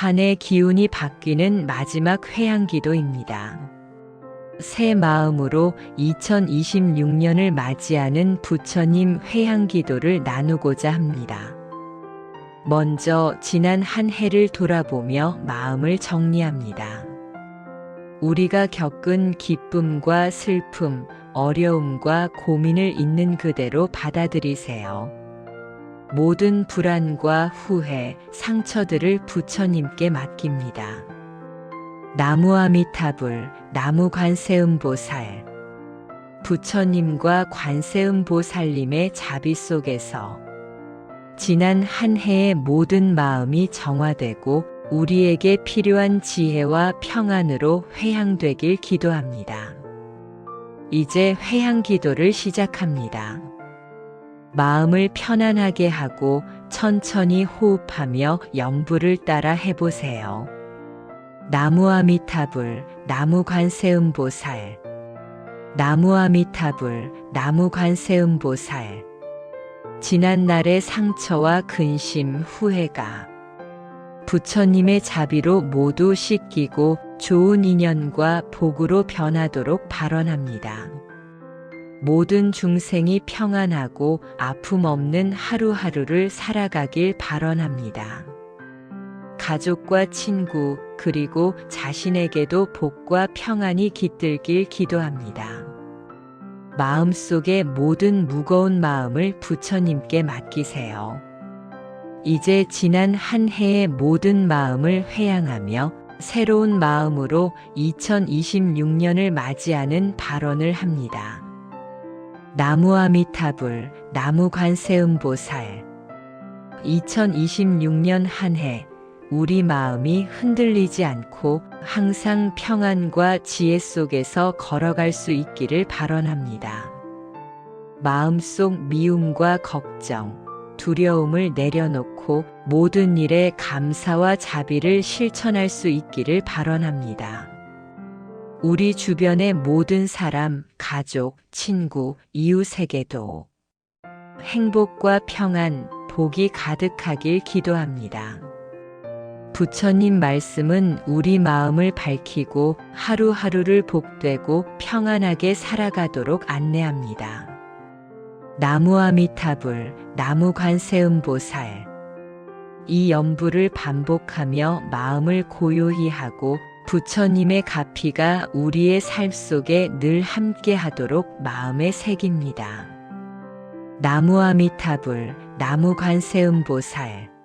한 해 기운이 바뀌는 마지막 회양기도입니다. 새 마음으로 2026년을 맞이하는 부처님 회양기도를 나누고자 합니다. 먼저 지난 한 해를 돌아보며 마음을 정리합니다. 우리가 겪은 기쁨과 슬픔, 어려움과 고민을 있는 그대로 받아들이세요. 모든 불안과 후회, 상처들을 부처님께 맡깁니다. 나무 아미타불, 나무 관세음보살. 부처님과 관세음보살님의 자비 속에서 지난 한 해의 모든 마음이 정화되고 우리에게 필요한 지혜와 평안으로 회양되길 기도합니다. 이제 회양 기도를 시작합니다. 마음을 편안하게 하고 천천히 호흡하며 영부를 따라 해보세요. 나무 아미타불, 나무 관세음보살. 나무 아미타불, 나무 관세음보살. 지난 날의 상처와 근심, 후회가 부처님의 자비로 모두 씻기고 좋은 인연과 복으로 변하도록 발언합니다. 모든 중생이 평안하고 아픔 없는 하루하루를 살아가길 발언합니다. 가족과 친구, 그리고 자신에게도 복과 평안이 깃들길 기도합니다. 마음속의 모든 무거운 마음을 부처님께 맡기세요. 이제 지난 한 해의 모든 마음을 회양하며 새로운 마음으로 2026년을 맞이하는 발언을 합니다. 나무 아미타불, 나무 관세음보살. 2026년 한 해, 우리 마음이 흔들리지 않고 항상 평안과 지혜 속에서 걸어갈 수 있기를 발언합니다. 마음속 미움과 걱정, 두려움을 내려놓고 모든 일에 감사와 자비를 실천할 수 있기를 발언합니다. 우리 주변의 모든 사람, 가족, 친구, 이웃에게도 행복과 평안, 복이 가득하길 기도합니다. 부처님 말씀은 우리 마음을 밝히고 하루하루를 복되고 평안하게 살아가도록 안내합니다. 나무 아미타불, 나무 관세음보살. 이 연부를 반복하며 마음을 고요히 하고 부처님의 가피가 우리의 삶 속에 늘 함께 하도록 마음에 새깁니다. 나무 아미타불, 나무 관세음보살.